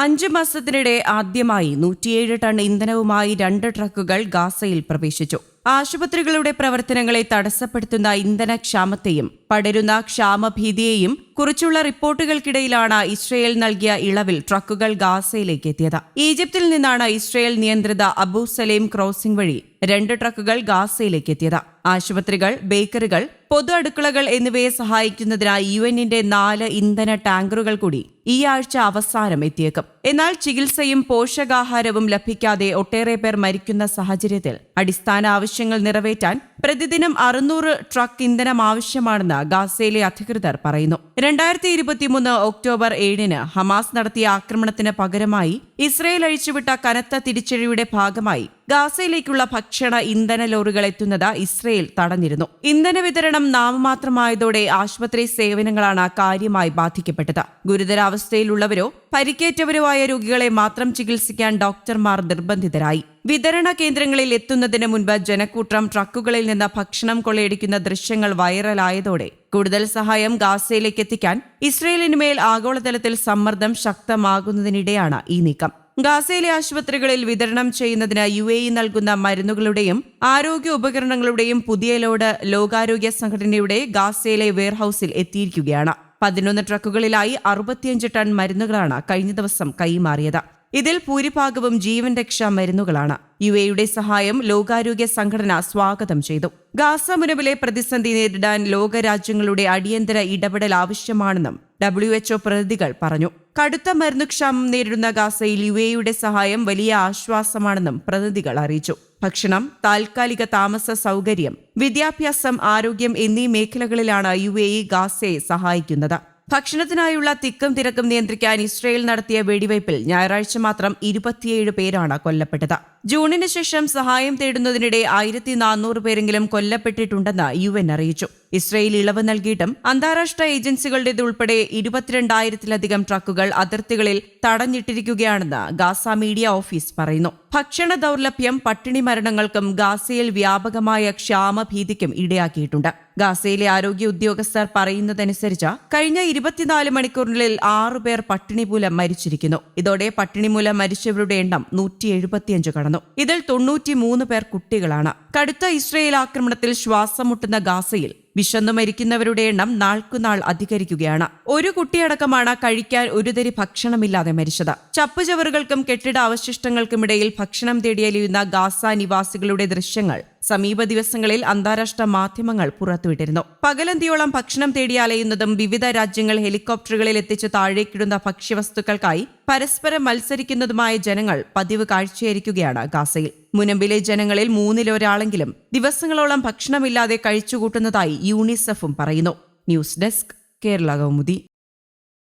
അഞ്ച് മാസത്തിനിടെ ആദ്യമായി നൂറ്റിയേഴ് ടൺ ഇന്ധനവുമായി രണ്ട് ട്രക്കുകൾ ഗാസയിൽ പ്രവേശിച്ചു. ആശുപത്രികളുടെ പ്രവർത്തനങ്ങളെ തടസ്സപ്പെടുത്തുന്ന ഇന്ധനക്ഷാമത്തെയും പടരുന്ന ക്ഷാമഭീതിയെയും കുറിച്ചുള്ള റിപ്പോർട്ടുകൾക്കിടയിലാണ് ഇസ്രയേൽ നൽകിയ ഇളവിൽ ട്രക്കുകൾ ഗാസയിലേക്ക് എത്തിയത്. ഈജിപ്തിൽ നിന്നാണ് ഇസ്രയേൽ നിയന്ത്രിത അബു സലേം ക്രോസിംഗ് വഴി രണ്ട് ട്രക്കുകൾ ഗാസയിലേക്ക് എത്തിയത്. ആശുപത്രികൾ ബേക്കറികൾ പൊതു അടുക്കളകൾ എന്നിവയെ സഹായിക്കുന്നതിനായി യു എന്നിന്റെ നാല് ഇന്ധന ടാങ്കറുകൾ കൂടി ഈ ആഴ്ച അവസാനം എത്തിയേക്കും. എന്നാൽ ചികിത്സയും പോഷകാഹാരവും ലഭിക്കാതെ ഒട്ടേറെ പേർ മരിക്കുന്ന സാഹചര്യത്തിൽ അടിസ്ഥാന ആവശ്യങ്ങൾ നിറവേറ്റാൻ പ്രതിദിനം അറുന്നൂറ് ട്രക്ക് ഇന്ധനം ആവശ്യമാണെന്ന് ഗാസയിലെ അധികൃതർ പറയുന്നു. രണ്ടായിരത്തി ഇരുപത്തിമൂന്ന് ഒക്ടോബർ ഏഴിന് ഹമാസ് നടത്തിയ ആക്രമണത്തിന് പകരമായി ഇസ്രയേൽ അഴിച്ചുവിട്ട കനത്ത തിരിച്ചടിയുടെ ഭാഗമായി ഗാസയിലേക്കുള്ള ഭക്ഷണ ഇന്ധന ലോറികൾ എത്തുന്നത് ഇസ്രയേൽ തടഞ്ഞിരുന്നു. ഇന്ധന വിതരണം നാമമാത്രമായതോടെ ആശുപത്രി സേവനങ്ങളാണ് കാര്യമായി ബാധിക്കപ്പെട്ടത്. ഗുരുതരാവസ്ഥയിലുള്ളവരോ പരിക്കേറ്റവരോ ആയ രോഗികളെ മാത്രം ചികിത്സിക്കാൻ ഡോക്ടർമാർ നിർബന്ധിതരായി. വിതരണ കേന്ദ്രങ്ങളിൽ എത്തുന്നതിന് മുൻപ് ജനക്കൂട്ടം ട്രക്കുകളിൽ നിന്ന് ഭക്ഷണം കൊള്ളയടിക്കുന്ന ദൃശ്യങ്ങൾ വൈറലായതോടെ കൂടുതൽ സഹായം ഗാസയിലേക്ക് എത്തിക്കാൻ ഇസ്രയേലിനുമേൽ ആഗോളതലത്തിൽ സമ്മർദ്ദം ശക്തമാകുന്നതിനിടെയാണ് ഈ നീക്കം. ഗാസയിലെ ആശുപത്രികളിൽ വിതരണം ചെയ്യുന്നതിന് യു എ ഇ നൽകുന്ന മരുന്നുകളുടെയും ആരോഗ്യ ഉപകരണങ്ങളുടെയും പുതിയ ലോഡ് ലോകാരോഗ്യ സംഘടനയുടെ ഗാസയിലെ വെയർഹൌസിൽ എത്തിയിരിക്കുകയാണ്. പതിനൊന്ന് ട്രക്കുകളിലായി അറുപത്തിയഞ്ച് ടൺ മരുന്നുകളാണ് കഴിഞ്ഞ ദിവസം കൈമാറിയത്. ഇതിൽ ഭൂരിഭാഗവും ജീവൻ രക്ഷാ മരുന്നുകളാണ്. യു എയുടെ സഹായം ലോകാരോഗ്യ സംഘടന സ്വാഗതം ചെയ്തു. ഗാസ മുനവിലെ പ്രതിസന്ധി നേരിടാൻ ലോകരാജ്യങ്ങളുടെ അടിയന്തര ഇടപെടൽ ആവശ്യമാണെന്നും ഡബ്ല്യു എച്ച്ഒ പ്രതിനിധികൾ പറഞ്ഞു. കടുത്ത മരുന്നുക്ഷാമം നേരിടുന്ന ഗാസയിൽ യു എയുടെ സഹായം വലിയ ആശ്വാസമാണെന്നും പ്രതിനിധികൾ അറിയിച്ചു. ഭക്ഷണം താൽക്കാലിക താമസ സൗകര്യം വിദ്യാഭ്യാസം ആരോഗ്യം എന്നീ മേഖലകളിലാണ് യു എ ഗാസയെ സഹായിക്കുന്നത്. ഭക്ഷണത്തിനായുള്ള തിക്കും തിരക്കും നിയന്ത്രിക്കാൻ ഇസ്രയേൽ നടത്തിയ വെടിവയ്പിൽ ഞായറാഴ്ച മാത്രം ഇരുപത്തിയേഴ് പേരാണ് കൊല്ലപ്പെട്ടത്. ജൂണിന് ശേഷം സഹായം തേടുന്നതിനിടെ ആയിരത്തി നാനൂറ് പേരെങ്കിലും കൊല്ലപ്പെട്ടിട്ടുണ്ടെന്ന് യു എൻ അറിയിച്ചു. ഇസ്രയേൽ ഇളവ് നൽകിയിട്ടും അന്താരാഷ്ട്ര ഏജൻസികളുടേതുൾപ്പെടെ ഇരുപത്തിരണ്ടായിരത്തിലധികം ട്രക്കുകൾ അതിർത്തികളിൽ തടഞ്ഞിട്ടിരിക്കുകയാണെന്ന് ഗാസ മീഡിയ ഓഫീസ് പറയുന്നു. ഭക്ഷണ ദൗർലഭ്യം പട്ടിണി മരണങ്ങൾക്കും ഗാസയിൽ വ്യാപകമായ ക്ഷാമഭീതിക്കും ഇടയാക്കിയിട്ടുണ്ട്. ഗാസയിലെ ആരോഗ്യ ഉദ്യോഗസ്ഥർ പറയുന്നതനുസരിച്ച് കഴിഞ്ഞ ഇരുപത്തിനാല് മണിക്കൂറിനുള്ളിൽ ആറുപേർ പട്ടിണി മൂലം മരിച്ചിരിക്കുന്നു. ഇതോടെ പട്ടിണി മൂലം മരിച്ചവരുടെ എണ്ണം നൂറ്റി എഴുപത്തിയഞ്ച് കടന്നു. ഇതിൽ തൊണ്ണൂറ്റിമൂന്ന് പേർ കുട്ടികളാണ്. കടുത്ത ഇസ്രയേൽ ആക്രമണത്തിൽ ശ്വാസം മുട്ടുന്ന ഗാസയിൽ വിശന്നു മരിക്കുന്നവരുടെ എണ്ണം നാൾക്കുനാൾ അധികരിക്കുകയാണ്. ഒരു കുട്ടിയടക്കമാണ് കഴിക്കാൻ ഒരു തരി ഭക്ഷണമില്ലാതെ മരിച്ചത്. ചപ്പുചവറുകൾക്കും കെട്ടിട അവശിഷ്ടങ്ങൾക്കുമിടയിൽ ഭക്ഷണം തേടിയലിയുന്ന ഗാസ നിവാസികളുടെ ദൃശ്യങ്ങൾ സമീപ ദിവസങ്ങളിൽ അന്താരാഷ്ട്ര മാധ്യമങ്ങൾ പുറത്തുവിട്ടിരുന്നു. പകലന്തിയോളം ഭക്ഷണം തേടി അലയുന്നതും വിവിധ രാജ്യങ്ങൾ ഹെലികോപ്റ്ററുകളിൽ എത്തിച്ച് താഴേക്കിടുന്ന ഭക്ഷ്യവസ്തുക്കൾക്കായി പരസ്പരം മത്സരിക്കുന്നതുമായ ജനങ്ങൾ പതിവ് കാഴ്ചയായിരിക്കുകയാണ് ഗാസയിൽ. മുനമ്പിലെ ജനങ്ങളിൽ മൂന്നിലൊരാളെങ്കിലും ദിവസങ്ങളോളം ഭക്ഷണമില്ലാതെ കഴിച്ചുകൂട്ടുന്നതായി യൂണിസെഫും പറയുന്നു. News desk Kerala Kaumudi.